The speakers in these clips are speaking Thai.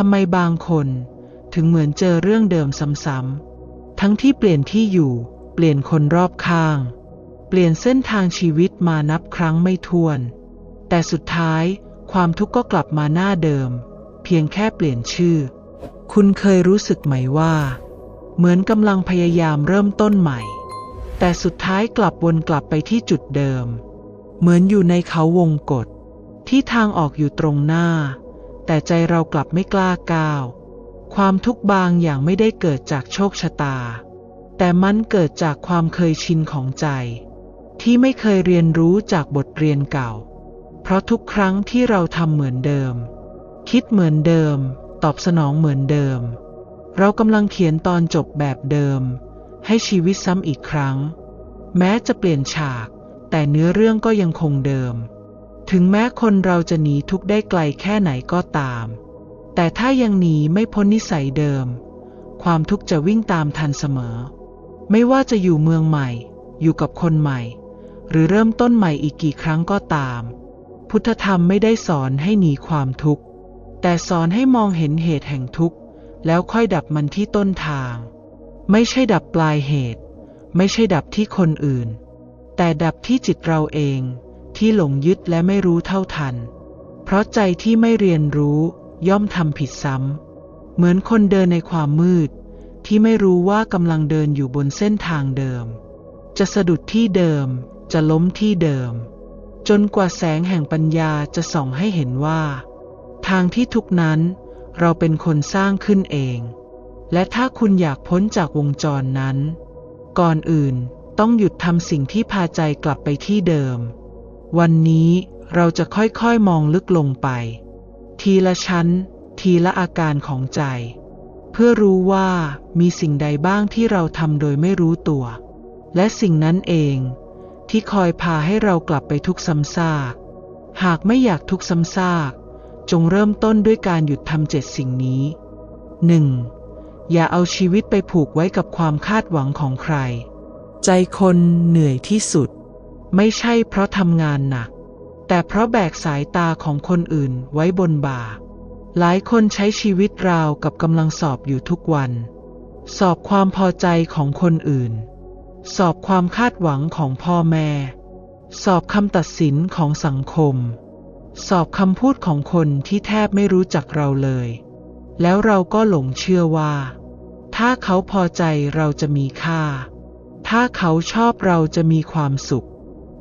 ทำไมบางคนถึงเหมือนเจอเรื่องเดิมซ้ำๆ ทั้งที่เปลี่ยนที่อยู่ เปลี่ยนคนรอบข้าง เปลี่ยนเส้นทางชีวิตมานับครั้งไม่ถ้วน แต่สุดท้ายความทุกข์ก็กลับมาหน้าเดิม เพียงแค่เปลี่ยนชื่อ คุณเคยรู้สึกไหมว่า เหมือนกำลังพยายามเริ่มต้นใหม่ แต่สุดท้ายกลับวนกลับไปที่จุดเดิม เหมือนอยู่ในเขาวงกฏที่ทางออกอยู่ตรงหน้า แต่ใจเรากลับไม่กล้าก้าว ความทุกข์บางอย่างไม่ได้เกิดจากโชคชะตา แต่มันเกิดจากความเคยชินของใจ ที่ไม่เคยเรียนรู้จากบทเรียนเก่า เพราะทุกครั้งที่เราทำเหมือนเดิม คิดเหมือนเดิม ตอบสนองเหมือนเดิม เรากำลังเขียนตอนจบแบบเดิม ให้ชีวิตซ้ำอีกครั้ง แม้จะเปลี่ยนฉาก แต่เนื้อเรื่องก็ยังคงเดิม ถึงแม้คนเราจะหนีทุกข์ได้ไกลแค่ไหนก็ตาม แต่ถ้ายังหนีไม่พ้นนิสัยเดิม ความทุกข์จะวิ่งตามทันเสมอ ไม่ว่าจะอยู่เมืองใหม่ อยู่กับคนใหม่ หรือเริ่มต้นใหม่อีกกี่ครั้งก็ตาม พุทธธรรมไม่ได้สอนให้หนีความทุกข์ แต่สอนให้มองเห็นเหตุแห่งทุกข์ แล้วค่อยดับมันที่ต้นทาง ไม่ใช่ดับปลายเหตุ ไม่ใช่ดับที่คนอื่น แต่ดับที่จิตเราเอง ที่หลงยึดและไม่รู้เท่าทัน เพราะใจที่ไม่เรียนรู้ย่อมทำผิดซ้ำ เหมือนคนเดินในความมืด ที่ไม่รู้ว่ากำลังเดินอยู่บนเส้นทางเดิม จะสะดุดที่เดิม จะล้มที่เดิม จนกว่าแสงแห่งปัญญาจะส่องให้เห็นว่า ทางที่ทุกนั้นเราเป็นคนสร้างขึ้นเอง และถ้าคุณอยากพ้นจากวงจรนั้น ก่อนอื่นต้องหยุดทำสิ่งที่พาใจกลับไปที่เดิม วันนี้เราจะค่อยๆมองลึกลงไป ทีละชั้น ทีละอาการของใจ เพื่อรู้ว่ามีสิ่งใดบ้างที่เราทำโดยไม่รู้ตัว และสิ่งนั้นเองที่คอยพาให้เรากลับไปทุกข์ซ้ำซาก หากไม่อยากทุกข์ซ้ำซาก จงเริ่มต้นด้วยการหยุดทำเจ็ดสิ่งนี้ 1. อย่าเอาชีวิตไปผูกไว้กับความคาดหวังของใคร ใจคนเหนื่อยที่สุด ไม่ใช่เพราะทำงานหนัก แต่เพราะแบกสายตาของคนอื่นไว้บนบ่า หลายคนใช้ชีวิตราวกับกำลังสอบอยู่ทุกวัน สอบความพอใจของคนอื่น สอบความคาดหวังของพ่อแม่ สอบคำตัดสินของสังคม สอบคำพูดของคนที่แทบไม่รู้จักเราเลย แล้วเราก็หลงเชื่อว่า ถ้าเขาพอใจเราจะมีค่า ถ้าเขาชอบเราจะมีความสุข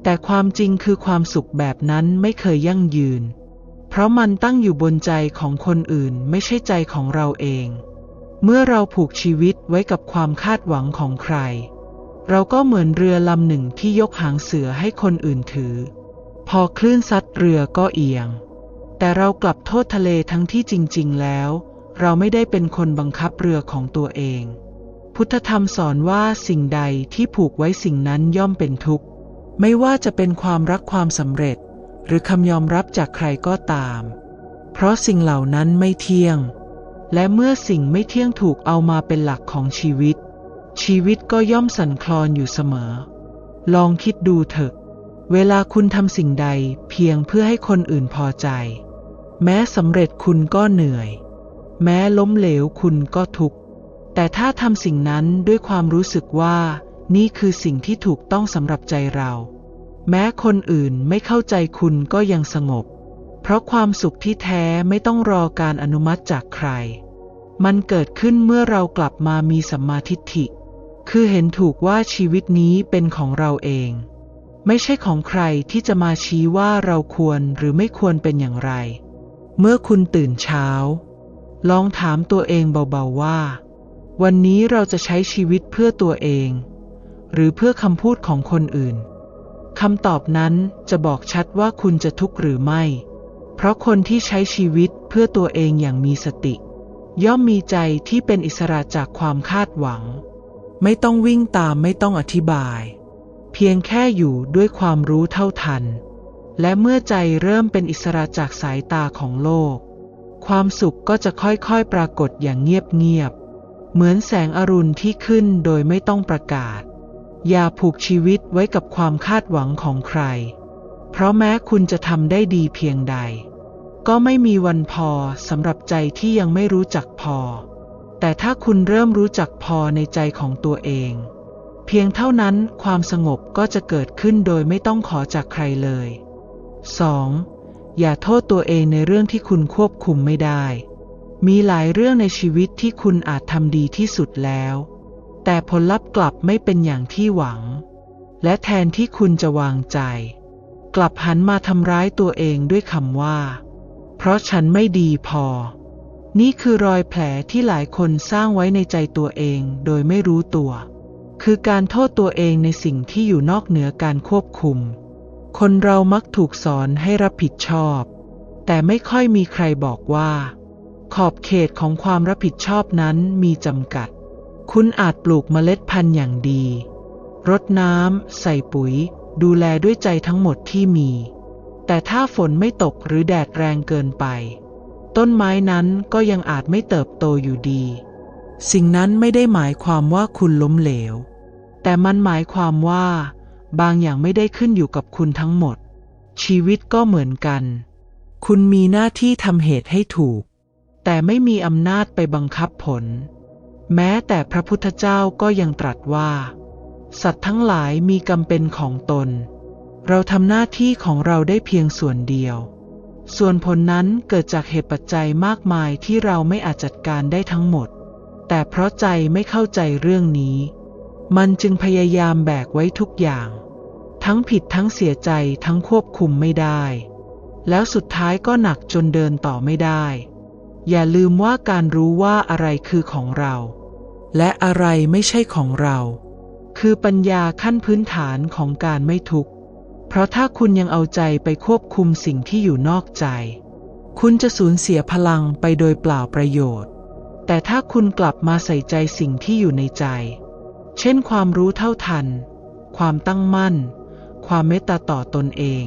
แต่ความจริงคือความสุขแบบนั้นไม่เคยยั่งยืน เพราะมันตั้งอยู่บนใจของคนอื่นไม่ใช่ใจของเราเอง เมื่อเราผูกชีวิตไว้กับความคาดหวังของใคร เราก็เหมือนเรือลำหนึ่งที่ยกหางเสือให้คนอื่นถือ พอคลื่นซัดเรือก็เอียง แต่เรากลับโทษทะเลทั้งที่จริง ๆ แล้ว เราไม่ได้เป็นคนบังคับเรือของตัวเอง พุทธธรรมสอนว่าสิ่งใดที่ผูกไว้สิ่งนั้นย่อมเป็นทุกข์ ไม่ว่าจะเป็นความรักความสำเร็จ หรือคำยอมรับจากใครก็ตาม เพราะสิ่งเหล่านั้นไม่เที่ยง และเมื่อสิ่งไม่เที่ยงถูกเอามาเป็นหลักของชีวิต ชีวิตก็ย่อมสั่นคลอนอยู่เสมอ ลองคิดดูเถอะ เวลาคุณทำสิ่งใดเพียงเพื่อให้คนอื่นพอใจ แม้สำเร็จคุณก็เหนื่อย แม้ล้มเหลวคุณก็ทุกข์แต่ถ้าทำสิ่งนั้นด้วยความรู้สึกว่า นี่คือสิ่งที่ถูกต้องสำหรับใจเรา แม้คนอื่นไม่เข้าใจคุณก็ยังสงบ เพราะความสุขที่แท้ไม่ต้องรอการอนุมัติจากใคร มันเกิดขึ้นเมื่อเรากลับมามีสัมมาทิฏฐิ คือเห็นถูกว่าชีวิตนี้เป็นของเราเอง ไม่ใช่ของใครที่จะมาชี้ว่าเราควรหรือไม่ควรเป็นอย่างไร เมื่อคุณตื่นเช้า ลองถามตัวเองเบาๆว่า วันนี้เราจะใช้ชีวิตเพื่อตัวเอง หรือเพื่อคำพูดของคนอื่นคำตอบนั้นจะบอกชัดว่าคุณจะทุกข์หรือไม่ เพราะคนที่ใช้ชีวิตเพื่อตัวเองอย่างมีสติ ย่อมมีใจที่เป็นอิสระจากความคาดหวัง ไม่ต้องวิ่งตามไม่ต้องอธิบาย เพียงแค่อยู่ด้วยความรู้เท่าทัน และเมื่อใจเริ่มเป็นอิสระจากสายตาของโลก ความสุขก็จะค่อยๆปรากฏอย่างเงียบๆเหมือนแสงอรุณที่ขึ้นโดยไม่ต้องประกาศ อย่าผูกชีวิตไว้กับความคาดหวังของใคร เพราะแม้คุณจะทำได้ดีเพียงใด ก็ไม่มีวันพอสำหรับใจที่ยังไม่รู้จักพอ แต่ถ้าคุณเริ่มรู้จักพอในใจของตัวเอง เพียงเท่านั้นความสงบก็จะเกิดขึ้นโดยไม่ต้องขอจากใครเลย 2. อย่าโทษตัวเองในเรื่องที่คุณควบคุมไม่ได้ มีหลายเรื่องในชีวิตที่คุณอาจทำดีที่สุดแล้ว แต่ผลลัพธ์กลับไม่เป็นอย่างที่หวัง และแทนที่คุณจะวางใจ กลับหันมาทำร้ายตัวเองด้วยคำว่า เพราะฉันไม่ดีพอ นี่คือรอยแผลที่หลายคนสร้างไว้ในใจตัวเองโดยไม่รู้ตัว คือการโทษตัวเองในสิ่งที่อยู่นอกเหนือการควบคุม คนเรามักถูกสอนให้รับผิดชอบ แต่ไม่ค่อยมีใครบอกว่า ขอบเขตของความรับผิดชอบนั้นมีจำกัด คุณอาจปลูกเมล็ดพันธุ์อย่างดี รดน้ำ ใส่ปุ๋ย ดูแลด้วยใจทั้งหมดที่มี แต่ถ้าฝนไม่ตกหรือแดดแรงเกินไป ต้นไม้นั้นก็ยังอาจไม่เติบโตอยู่ดี สิ่งนั้นไม่ได้หมายความว่าคุณล้มเหลว แต่มันหมายความว่า บางอย่างไม่ได้ขึ้นอยู่กับคุณทั้งหมด ชีวิตก็เหมือนกัน คุณมีหน้าที่ทำเหตุให้ถูก แต่ไม่มีอำนาจไปบังคับผล แม้แต่พระพุทธเจ้าก็ยังตรัสว่า สัตว์ทั้งหลายมีกรรมเป็นของตน เราทำหน้าที่ของเราได้เพียงส่วนเดียว ส่วนผลนั้นเกิดจากเหตุปัจจัยมากมายที่เราไม่อาจจัดการได้ทั้งหมด แต่เพราะใจไม่เข้าใจเรื่องนี้ มันจึงพยายามแบกไว้ทุกอย่าง ทั้งผิดทั้งเสียใจทั้งควบคุมไม่ได้ แล้วสุดท้ายก็หนักจนเดินต่อไม่ได้ อย่าลืมว่าการรู้ว่าอะไรคือของเรา และอะไรไม่ใช่ของเรา คือปัญญาขั้นพื้นฐานของการไม่ทุกข์ เพราะถ้าคุณยังเอาใจไปควบคุมสิ่งที่อยู่นอกใจ คุณจะสูญเสียพลังไปโดยเปล่าประโยชน์ แต่ถ้าคุณกลับมาใส่ใจสิ่งที่อยู่ในใจ เช่นความรู้เท่าทัน ความตั้งมั่น ความเมตตาต่อตนเอง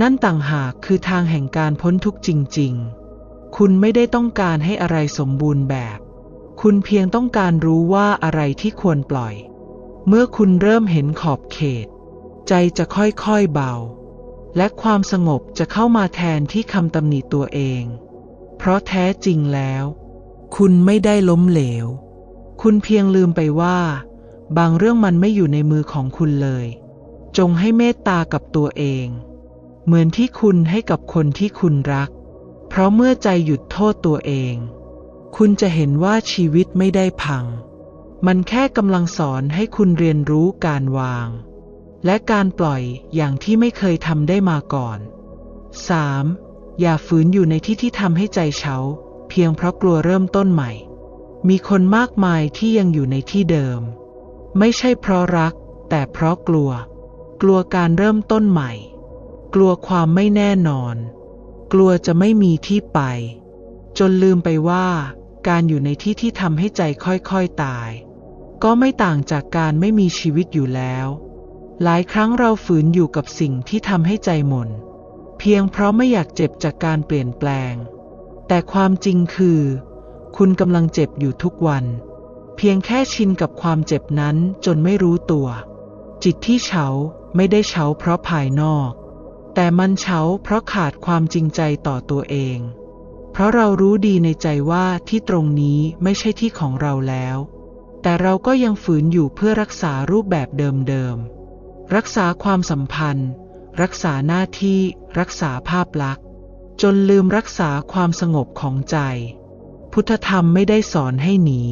นั่นต่างหากคือทางแห่งการพ้นทุกข์จริง ๆ คุณไม่ได้ต้องการให้อะไรสมบูรณ์แบบ คุณเพียงต้องการรู้ว่าอะไรที่ควรปล่อย เมื่อคุณเริ่มเห็นขอบเขต ใจจะค่อยๆเบา และความสงบจะเข้ามาแทนที่คำตำหนิตัวเอง เพราะแท้จริงแล้ว คุณไม่ได้ล้มเหลว คุณเพียงลืมไปว่า บางเรื่องมันไม่อยู่ในมือของคุณเลย จงให้เมตตากับตัวเอง เหมือนที่คุณให้กับคนที่คุณรัก เพราะเมื่อใจหยุดโทษตัวเอง คุณจะเห็นว่าชีวิตไม่ได้พัง มันแค่กำลังสอนให้คุณเรียนรู้การวาง และการปล่อยอย่างที่ไม่เคยทำได้มาก่อน 3. อย่าฝืนอยู่ในที่ที่ทำให้ใจเฉาเพียงเพราะกลัวเริ่มต้นใหม่ มีคนมากมายที่ยังอยู่ในที่เดิม ไม่ใช่เพราะรัก แต่เพราะกลัว กลัวการเริ่มต้นใหม่ กลัวความไม่แน่นอน กลัวจะไม่มีที่ไป จนลืมไปว่า การอยู่ในที่ที่ทำให้ใจค่อยๆตาย ก็ไม่ต่างจากการไม่มีชีวิตอยู่แล้ว หลายครั้งเราฝืนอยู่กับสิ่งที่ทำให้ใจหม่น เพียงเพราะไม่อยากเจ็บจากการเปลี่ยนแปลง แต่ความจริงคือ คุณกำลังเจ็บอยู่ทุกวัน เพียงแค่ชินกับความเจ็บนั้นจนไม่รู้ตัว จิตที่เฉาไม่ได้เฉาเพราะภายนอก แต่มันเฉาเพราะขาดความจริงใจต่อตัวเอง เพราะเรารู้ดีในใจว่าที่ตรงนี้ไม่ใช่ที่ของเราแล้ว แต่เราก็ยังฝืนอยู่เพื่อรักษารูปแบบเดิมๆ รักษาความสัมพันธ์ รักษาหน้าที่ รักษาภาพลักษณ์ จนลืมรักษาความสงบของใจ พุทธธรรมไม่ได้สอนให้หนี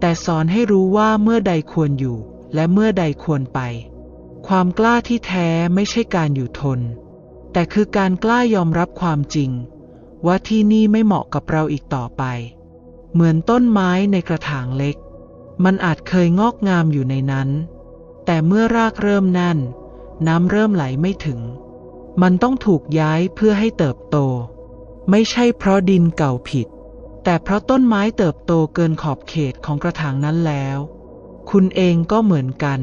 แต่สอนให้รู้ว่าเมื่อใดควรอยู่ และเมื่อใดควรไป ความกล้าที่แท้ไม่ใช่การอยู่ทน แต่คือการกล้ายอมรับความจริง ว่าที่นี่ไม่เหมาะกับเราอีกต่อไป เหมือนต้นไม้ในกระถางเล็ก มันอาจเคยงอกงามอยู่ในนั้น แต่เมื่อรากเริ่มแน่น น้ำเริ่มไหลไม่ถึง มันต้องถูกย้ายเพื่อให้เติบโต ไม่ใช่เพราะดินเก่าผิด แต่เพราะต้นไม้เติบโตเกินขอบเขตของกระถางนั้นแล้ว คุณเองก็เหมือนกัน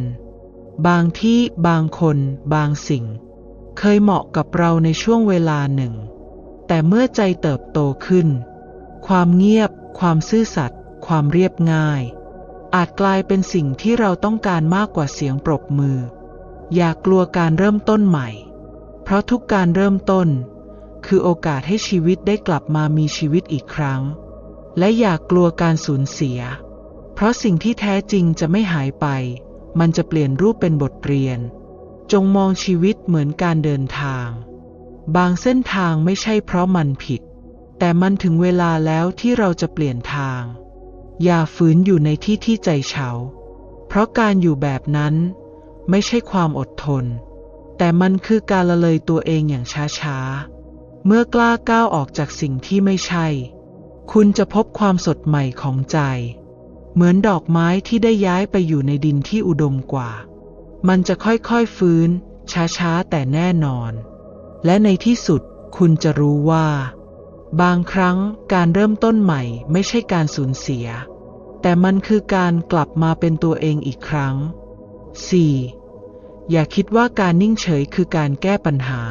บางที่บางคน บางสิ่ง เคยเหมาะกับเราในช่วงเวลาหนึ่ง แต่เมื่อใจเติบโตขึ้น ความเงียบ ความซื่อสัตย์ ความเรียบง่าย อาจกลายเป็นสิ่งที่เราต้องการมากกว่าเสียงปรบมือ อย่ากลัวการเริ่มต้นใหม่ เพราะทุกการเริ่มต้น คือโอกาสให้ชีวิตได้กลับมามีชีวิตอีกครั้ง และอย่ากลัวการสูญเสีย เพราะสิ่งที่แท้จริงจะไม่หายไป มันจะเปลี่ยนรูปเป็นบทเรียน จงมองชีวิตเหมือนการเดินทาง บางเส้นทางไม่ใช่เพราะมันผิด แต่มันถึงเวลาแล้วที่เราจะเปลี่ยนทาง อย่าฝืนอยู่ในที่ที่ใจเฉา เพราะการอยู่แบบนั้น ไม่ใช่ความอดทน แต่มันคือการละเลยตัวเองอย่างช้าๆ เมื่อกล้าก้าวออกจากสิ่งที่ไม่ใช่ คุณจะพบความสดใหม่ของใจ เหมือนดอกไม้ที่ได้ย้ายไปอยู่ในดินที่อุดมกว่า มันจะค่อยๆฟื้น ช้าๆ แต่แน่นอน และในที่สุดคุณจะรู้ว่า บางครั้งการเริ่มต้นใหม่ไม่ใช่การสูญเสีย แต่มันคือการกลับมาเป็นตัวเองอีกครั้ง 4. อย่าคิดว่าการนิ่งเฉยคือการแก้ปัญหา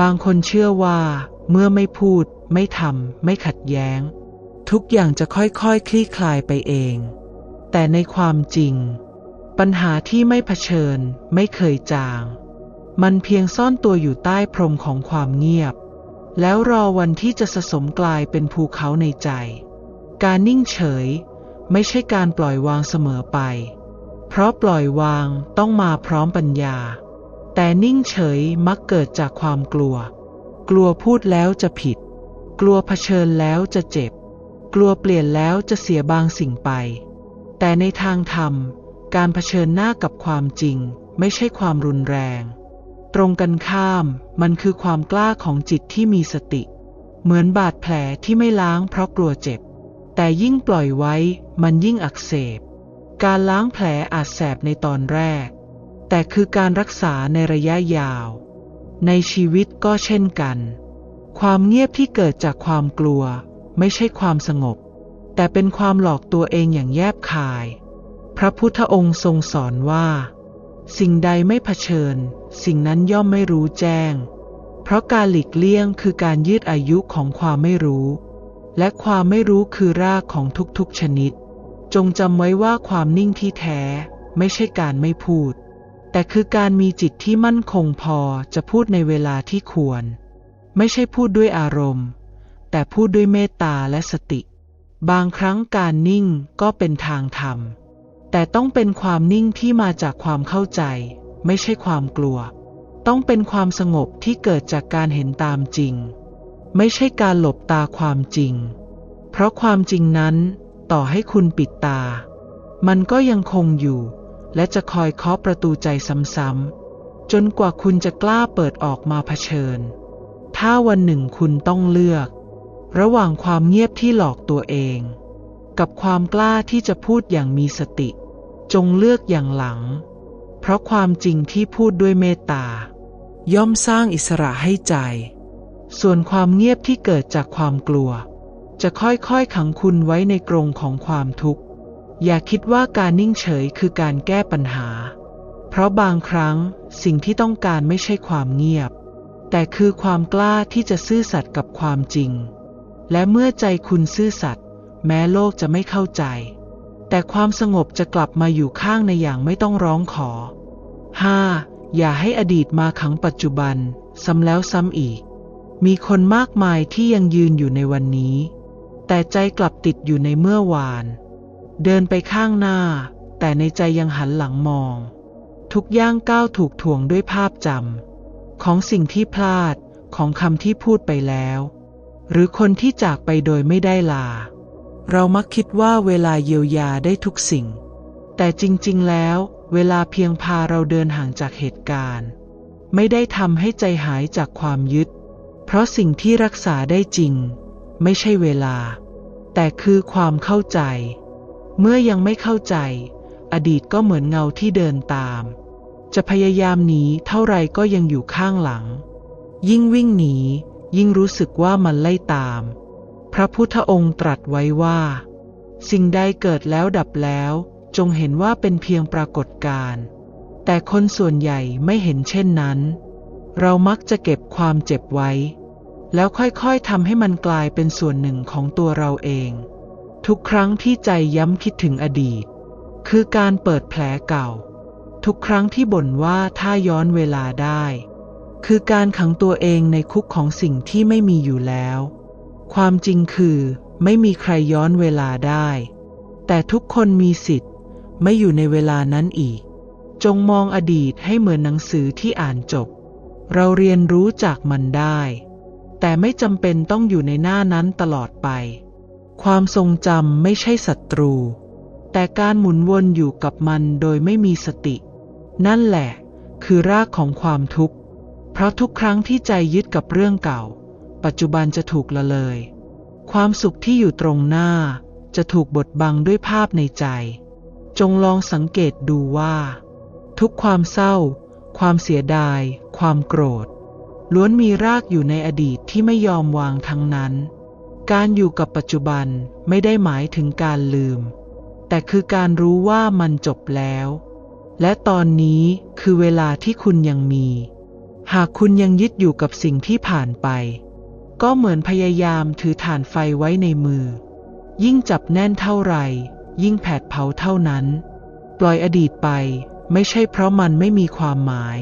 บางคนเชื่อว่า เมื่อไม่พูด ไม่ทำไม่ขัดแย้ง ทุกอย่างจะค่อยๆคคลี่คลายไปเอง แต่ในความจริง ปัญหาที่ไม่เผชิญไม่เคยจาง มันเพียงซ่อนตัวอยู่ใต้พรมของความเงียบ แล้วรอวันที่จะสะสมกลายเป็นภูเขาในใจ การนิ่งเฉย ไม่ใช่การปล่อยวางเสมอไป เพราะปล่อยวางต้องมาพร้อมปัญญา แต่นิ่งเฉยมักเกิดจากความกลัว กลัวพูดแล้วจะผิด กลัวเผชิญแล้วจะเจ็บ กลัวเปลี่ยนแล้วจะเสียบางสิ่งไป แต่ในทางธรรม การเผชิญหน้ากับความจริง ไม่ใช่ความรุนแรง ตรงกันข้ามมันคือความกล้าของจิตที่มีสติ เหมือนบาดแผลที่ไม่ล้างเพราะกลัวเจ็บ แต่ยิ่งปล่อยไว้มันยิ่งอักเสบ การล้างแผลอาจแสบในตอนแรก แต่คือการรักษาในระยะยาว ในชีวิตก็เช่นกัน ความเงียบที่เกิดจากความกลัว ไม่ใช่ความสงบ แต่เป็นความหลอกตัวเองอย่างแยบคาย พระพุทธองค์ทรงสอนว่า สิ่งใดไม่เผชิญ สิ่งนั้นย่อมไม่รู้แจ้ง เพราะการหลีกเลี่ยงคือการยืดอายุของความไม่รู้ และความไม่รู้คือรากของทุกๆชนิด จงจำไว้ว่าความนิ่งที่แท้ ไม่ใช่การไม่พูด แต่คือการมีจิตที่มั่นคงพอจะพูดในเวลาที่ควร ไม่ใช่พูดด้วยอารมณ์ แต่พูดด้วยเมตตาและสติ บางครั้งการนิ่งก็เป็นทางธรรม แต่ต้องเป็นความนิ่งที่มาจากความเข้าใจ ไม่ใช่ความกลัว ต้องเป็นความสงบที่เกิดจากการเห็นตามจริง ไม่ใช่การหลบตาความจริง เพราะความจริงนั้น ต่อให้คุณปิดตา มันก็ยังคงอยู่ และจะคอยเคาะประตูใจซ้ำๆจนกว่าคุณจะกล้าเปิดออกมาเผชิญ ถ้าวันหนึ่งคุณต้องเลือก ระหว่างความเงียบที่หลอกตัวเอง กับความกล้าที่จะพูดอย่างมีสติ จงเลือกอย่างหลัง เพราะความจริงที่พูดด้วยเมตตา ย่อมสร้างอิสระให้ใจ ส่วนความเงียบที่เกิดจากความกลัว จะค่อยๆขังคุณไว้ในกรงของความทุกข์ อย่าคิดว่าการนิ่งเฉยคือการแก้ปัญหา เพราะบางครั้งสิ่งที่ต้องการไม่ใช่ความเงียบ แต่คือความกล้าที่จะซื่อสัตย์กับความจริง และเมื่อใจคุณซื่อสัตย์แม้โลกจะไม่เข้าใจ แต่ความสงบจะกลับมาอยู่ข้างในอย่างไม่ต้องร้องขอ 5. อย่าให้อดีตมาขังปัจจุบัน ซ้ำแล้วซ้ำอีก มีคนมากมายที่ยังยืนอยู่ในวันนี้ แต่ใจกลับติดอยู่ในเมื่อวาน เดินไปข้างหน้า แต่ในใจยังหันหลังมอง ทุกย่างก้าวถูกถ่วงด้วยภาพจำของสิ่งที่พลาดของคำที่พูดไปแล้ว หรือคนที่จากไปโดยไม่ได้ลา เรามักคิดว่าเวลาเยียวยาได้ทุกสิ่ง แต่จริงๆ แล้ว เวลาเพียงพาเราเดินห่างจากเหตุการณ์ ไม่ได้ทำให้ใจหายจากความยึด เพราะสิ่งที่รักษาได้จริง ไม่ใช่เวลา แต่คือความเข้าใจ เมื่อยังไม่เข้าใจ อดีตก็เหมือนเงาที่เดินตาม จะพยายามหนีเท่าไรก็ยังอยู่ข้างหลัง ยิ่งวิ่งหนียิ่งรู้สึกว่ามันไล่ตาม พระพุทธองค์ตรัสไว้ว่า สิ่งใดเกิดแล้วดับแล้ว จงเห็นว่าเป็นเพียงปรากฏการณ์แต่คนส่วนใหญ่ไม่เห็นเช่นนั้น เรามักจะเก็บความเจ็บไว้ แล้วค่อยๆทำให้มันกลายเป็นส่วนหนึ่งของตัวเราเอง ทุกครั้งที่ใจย้ำคิดถึงอดีต คือการเปิดแผลเก่า ทุกครั้งที่บ่นว่าถ้าย้อนเวลาได้ คือการขังตัวเองในคุกของสิ่งที่ไม่มีอยู่แล้ว ความจริงคือไม่มีใครย้อนเวลาได้ แต่ทุกคนมีสิทธิ์ ไม่อยู่ในเวลานั้นอีก จงมองอดีตให้เหมือนหนังสือที่อ่านจบ เราเรียนรู้จากมันได้ แต่ไม่จำเป็นต้องอยู่ในหน้านั้นตลอดไป ความทรงจำไม่ใช่ศัตรู แต่การหมุนวนอยู่กับมันโดยไม่มีสติ นั่นแหละ คือรากของความทุกข์ เพราะทุกครั้งที่ใจยึดกับเรื่องเก่า ปัจจุบันจะถูกละเลย ความสุขที่อยู่ตรงหน้า จะถูกบดบังด้วยภาพในใจ จงลองสังเกตดูว่า ทุกความเศร้า ความเสียดาย ความโกรธ ล้วนมีรากอยู่ในอดีตที่ไม่ยอมวางทั้งนั้น การอยู่กับปัจจุบันไม่ได้หมายถึงการลืม แต่คือการรู้ว่ามันจบแล้ว และตอนนี้คือเวลาที่คุณยังมีหากคุณยังยึดอยู่กับสิ่งที่ผ่านไป ก็เหมือนพยายามถือถ่านไฟไว้ในมือ ยิ่งจับแน่นเท่าไหร่ ยิ่งแผดเผาเท่านั้น ปล่อยอดีตไป ไม่ใช่เพราะมันไม่มีความหมาย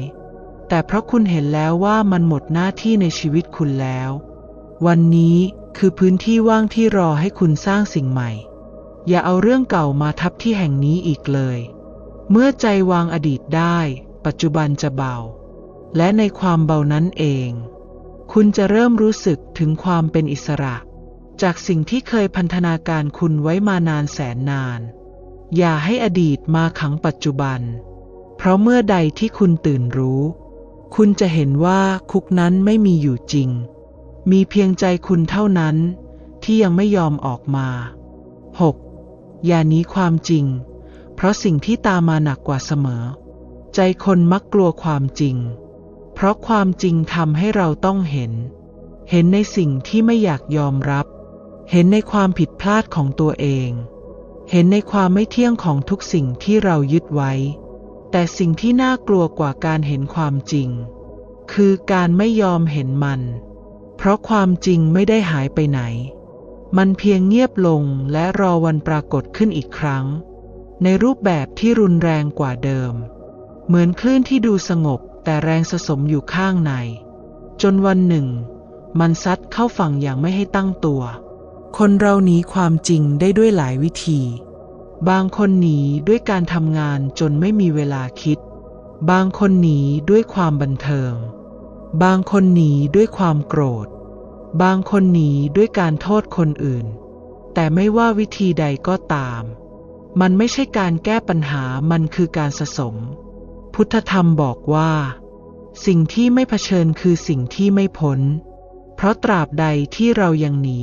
แต่เพราะคุณเห็นแล้วว่ามันหมดหน้าที่ในชีวิตคุณแล้ว วันนี้คือพื้นที่ว่างที่รอให้คุณสร้างสิ่งใหม่ อย่าเอาเรื่องเก่ามาทับที่แห่งนี้อีกเลย เมื่อใจวางอดีตได้ ปัจจุบันจะเบา และในความเบานั้นเอง คุณจะเริ่มรู้สึกถึงความเป็นอิสระ จากสิ่งที่เคยพันธนาการคุณไว้มานานแสนนาน อย่าให้อดีตมาขังปัจจุบัน เพราะเมื่อใดที่คุณตื่นรู้ คุณจะเห็นว่าคุกนั้นไม่มีอยู่จริง มีเพียงใจคุณเท่านั้น ที่ยังไม่ยอมออกมา 6. อย่าหนีความจริง เพราะสิ่งที่ตามมาหนักกว่าเสมอ ใจคนมักกลัวความจริง ราะความจริงทำให้เราต้องเห็น เห็นในสิ่งที่ไม่อยากยอมรับ เห็นในความผิดพลาดของตัวเอง เห็นในความไม่เที่ยงของทุกสิ่งที่เรายึดไว้ แต่สิ่งที่น่ากลัวกว่าการเห็นความจริง คือการไม่ยอมเห็นมัน เพราะความจริงไม่ได้หายไปไหน มันเพียงเงียบลงและรอวันปรากฏขึ้นอีกครั้ง ในรูปแบบที่รุนแรงกว่าเดิม เหมือนคลื่นที่ดูสงบ แต่แรงสะสมอยู่ข้างใน จนวันหนึ่ง มันซัดเข้าฝั่งอย่างไม่ให้ตั้งตัว คนเราหนีความจริงได้ด้วยหลายวิธี บางคนหนีด้วยการทำงานจนไม่มีเวลาคิด บางคนหนีด้วยความบันเทิง บางคนหนีด้วยความโกรธ บางคนหนีด้วยการโทษคนอื่น แต่ไม่ว่าวิธีใดก็ตาม มันไม่ใช่การแก้ปัญหามันคือการสะสม พุทธธรรมบอกว่า สิ่งที่ไม่เผชิญคือสิ่งที่ไม่พ้น เพราะตราบใดที่เรายังหนี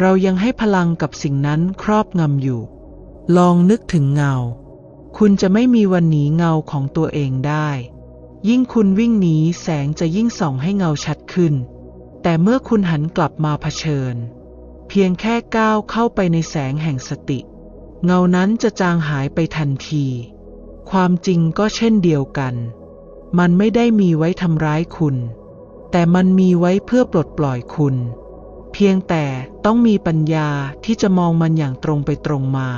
เรายังให้พลังกับสิ่งนั้นครอบงำอยู่ ลองนึกถึงเงา คุณจะไม่มีวันหนีเงาของตัวเองได้ ยิ่งคุณวิ่งหนีแสงจะยิ่งส่องให้เงาชัดขึ้น แต่เมื่อคุณหันกลับมาเผชิญ เพียงแค่ก้าวเข้าไปในแสงแห่งสติ เงานั้นจะจางหายไปทันที ความจริงก็เช่นเดียวกัน มันไม่ได้มีไว้ทำร้ายคุณ แต่มันมีไว้เพื่อปลดปล่อยคุณ เพียงแต่ต้องมีปัญญาที่จะมองมันอย่างตรงไปตรงมา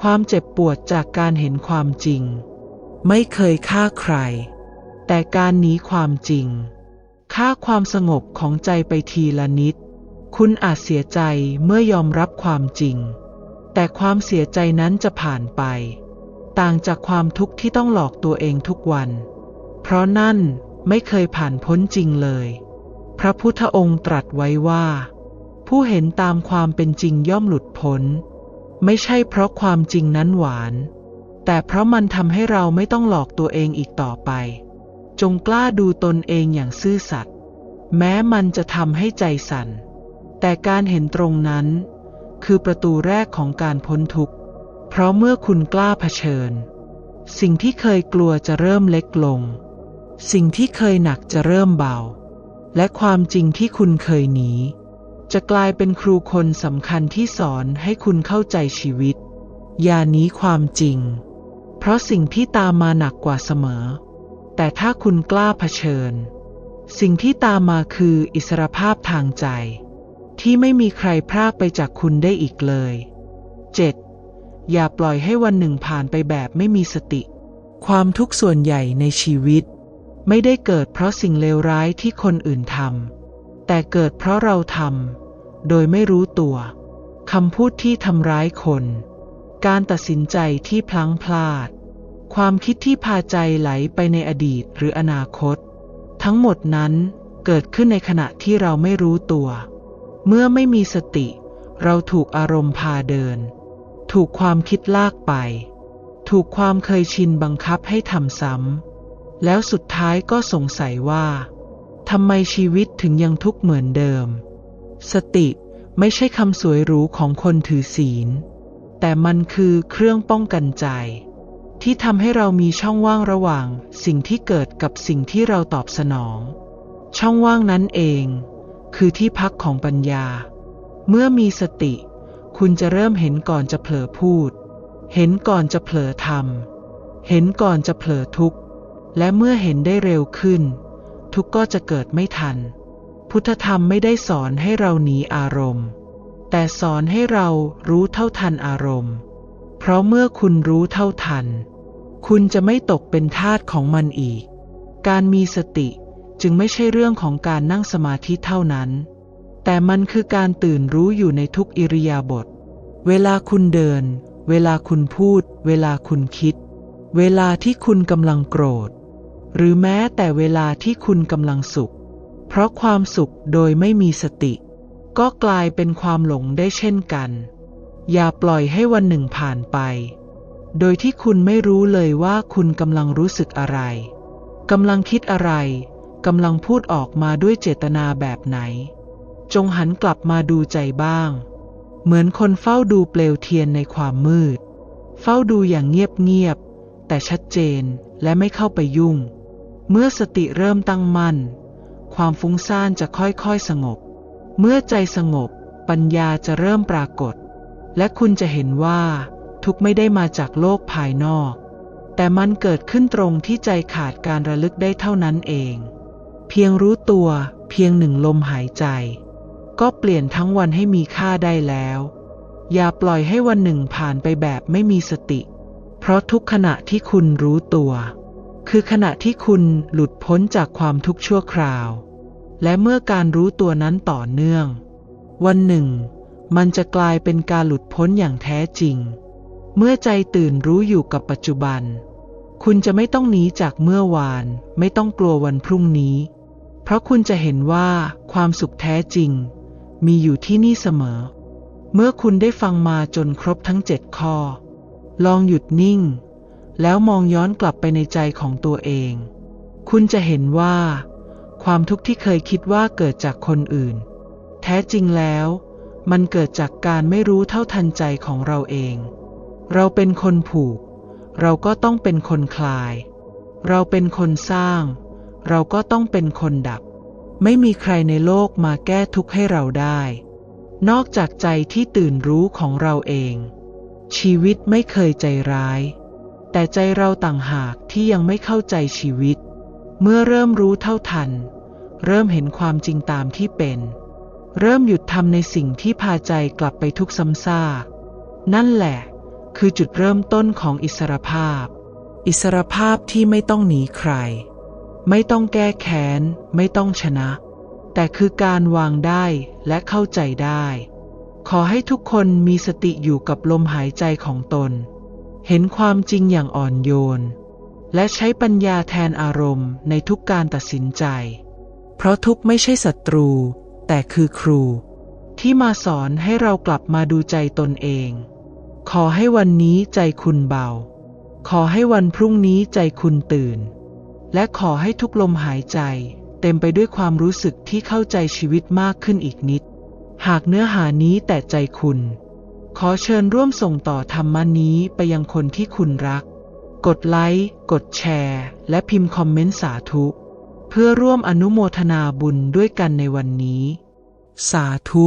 ความเจ็บปวดจากการเห็นความจริง ไม่เคยฆ่าใคร แต่การหนีความจริง ฆ่าความสงบของใจไปทีละนิด คุณอาจเสียใจเมื่อยอมรับความจริง แต่ความเสียใจนั้นจะผ่านไป ต่างจากความทุกข์ที่ต้องหลอกตัวเองทุกวัน เพราะนั่นไม่เคยผ่านพ้นจริงเลย พระพุทธองค์ตรัสไว้ว่า ผู้เห็นตามความเป็นจริงย่อมหลุดพ้น ไม่ใช่เพราะความจริงนั้นหวาน แต่เพราะมันทำให้เราไม่ต้องหลอกตัวเองอีกต่อไป จงกล้าดูตนเองอย่างซื่อสัตย์แม้มันจะทำให้ใจสั่น แต่การเห็นตรงนั้น คือประตูแรกของการพ้นทุกข์ เพราะเมื่อคุณกล้าเผชิญ สิ่งที่เคยกลัวจะเริ่มเล็กลง สิ่งที่เคยหนักจะเริ่มเบา และความจริงที่คุณเคยหนีจะกลายเป็นครูคนสำคัญที่สอนให้คุณเข้าใจชีวิต อย่าหนีความจริง เพราะสิ่งที่ตามมาหนักกว่าเสมอ แต่ถ้าคุณกล้าเผชิญ สิ่งที่ตามมาคืออิสรภาพทางใจ ที่ไม่มีใครพรากไปจากคุณได้อีกเลย 7. อย่าปล่อยให้วันหนึ่งผ่านไปแบบไม่มีสติ ความทุกข์ส่วนใหญ่ในชีวิต ไม่ได้เกิดเพราะสิ่งเลวร้ายที่คนอื่นทำแต่เกิดเพราะเราทำโดยไม่รู้ตัวคำพูดที่ทำร้ายคน การตัดสินใจที่พลั้งพลาด ความคิดที่พาใจไหลไปในอดีตหรืออนาคต ทั้งหมดนั้นเกิดขึ้นในขณะที่เราไม่รู้ตัว เมื่อไม่มีสติ เราถูกอารมณ์พาเดิน ถูกความคิดลากไป ถูกความเคยชินบังคับให้ทำซ้ำ แล้วสุดท้ายก็สงสัยว่าทำไมชีวิตถึงยังทุกข์เหมือนเดิม สติไม่ใช่คำสวยหรูของคนถือศีล แต่มันคือเครื่องป้องกันใจ ที่ทำให้เรามีช่องว่างระหว่าง สิ่งที่เกิดกับสิ่งที่เราตอบสนอง ช่องว่างนั้นเอง คือที่พักของปัญญา เมื่อมีสติ คุณจะเริ่มเห็นก่อนจะเผลอพูด เห็นก่อนจะเผลอทำเห็นก่อนจะเผลอทุกข์ และเมื่อเห็นได้เร็วขึ้น ทุกข์ก็จะเกิดไม่ทัน พุทธธรรมไม่ได้สอนให้เราหนีอารมณ์ แต่สอนให้เรารู้เท่าทันอารมณ์ เพราะเมื่อคุณรู้เท่าทัน คุณจะไม่ตกเป็นทาสของมันอีก การมีสติจึงไม่ใช่เรื่องของการนั่งสมาธิเท่านั้น แต่มันคือการตื่นรู้อยู่ในทุกอิริยาบถ เวลาคุณเดิน เวลาคุณพูด เวลาคุณคิด เวลาที่คุณกำลังโกรธ หรือแม้แต่เวลาที่คุณกำลังสุข เพราะความสุขโดยไม่มีสติ ก็กลายเป็นความหลงได้เช่นกัน อย่าปล่อยให้วันหนึ่งผ่านไป โดยที่คุณไม่รู้เลยว่าคุณกำลังรู้สึกอะไรกำลังคิดอะไรกำลังพูดออกมาด้วยเจตนาแบบไหน จงหันกลับมาดูใจบ้าง เหมือนคนเฝ้าดูเปลวเทียนในความมืด เฝ้าดูอย่างเงียบๆแต่ชัดเจนและไม่เข้าไปยุ่ง เมื่อสติเริ่มตั้งมั่น ความฟุ้งซ่านจะค่อยๆสงบ เมื่อใจสงบ ปัญญาจะเริ่มปรากฏ และคุณจะเห็นว่า ทุกไม่ได้มาจากโลกภายนอก แต่มันเกิดขึ้นตรงที่ใจขาดการระลึกได้เท่านั้นเอง เพียงรู้ตัวเพียงหนึ่งลมหายใจ ก็เปลี่ยนทั้งวันให้มีค่าได้แล้ว อย่าปล่อยให้วันหนึ่งผ่านไปแบบไม่มีสติ เพราะทุกขณะที่คุณรู้ตัว คือขณะที่คุณหลุดพ้นจากความทุกข์ชั่วคราว และเมื่อการรู้ตัวนั้นต่อเนื่อง วันหนึ่ง มันจะกลายเป็นการหลุดพ้นอย่างแท้จริง เมื่อใจตื่นรู้อยู่กับปัจจุบัน คุณจะไม่ต้องหนีจากเมื่อวาน ไม่ต้องกลัววันพรุ่งนี้ เพราะคุณจะเห็นว่าความสุขแท้จริง มีอยู่ที่นี่เสมอ เมื่อคุณได้ฟังมาจนครบทั้งเจ็ดข้อ ลองหยุดนิ่ง แล้วมองย้อนกลับไปในใจของตัวเอง คุณจะเห็นว่า ความทุกข์ที่เคยคิดว่าเกิดจากคนอื่น แท้จริงแล้ว มันเกิดจากการไม่รู้เท่าทันใจของเราเอง เราเป็นคนผูก เราก็ต้องเป็นคนคลาย เราเป็นคนสร้าง เราก็ต้องเป็นคนดับ ไม่มีใครในโลกมาแก้ทุกข์ให้เราได้ นอกจากใจที่ตื่นรู้ของเราเอง ชีวิตไม่เคยใจร้าย แต่ใจเราต่างหากที่ยังไม่เข้าใจชีวิต เมื่อเริ่มรู้เท่าทัน เริ่มเห็นความจริงตามที่เป็น เริ่มหยุดทำในสิ่งที่พาใจกลับไปทุกซ้ำซากนั่นแหละ คือจุดเริ่มต้นของอิสรภาพ อิสรภาพที่ไม่ต้องหนีใคร ไม่ต้องแก้แค้น ไม่ต้องชนะ แต่คือการวางได้และเข้าใจได้ ขอให้ทุกคนมีสติอยู่กับลมหายใจของตน เห็นความจริงอย่างอ่อนโยน และใช้ปัญญาแทนอารมณ์ในทุกการตัดสินใจ เพราะทุกไม่ใช่ศัตรู แต่คือครู ที่มาสอนให้เรากลับมาดูใจตนเอง ขอให้วันนี้ใจคุณเบา ขอให้วันพรุ่งนี้ใจคุณตื่น และขอให้ทุกลมหายใจ เต็มไปด้วยความรู้สึกที่เข้าใจชีวิตมากขึ้นอีกนิด หากเนื้อหานี้แต่ใจคุณ ขอเชิญร่วมส่งต่อธรรมนี้ไปยังคนที่คุณรัก กดไลค์ กดแชร์ และพิมพ์คอมเมนต์สาธุ เพื่อร่วมอนุโมทนาบุญด้วยกันในวันนี้ สาธุ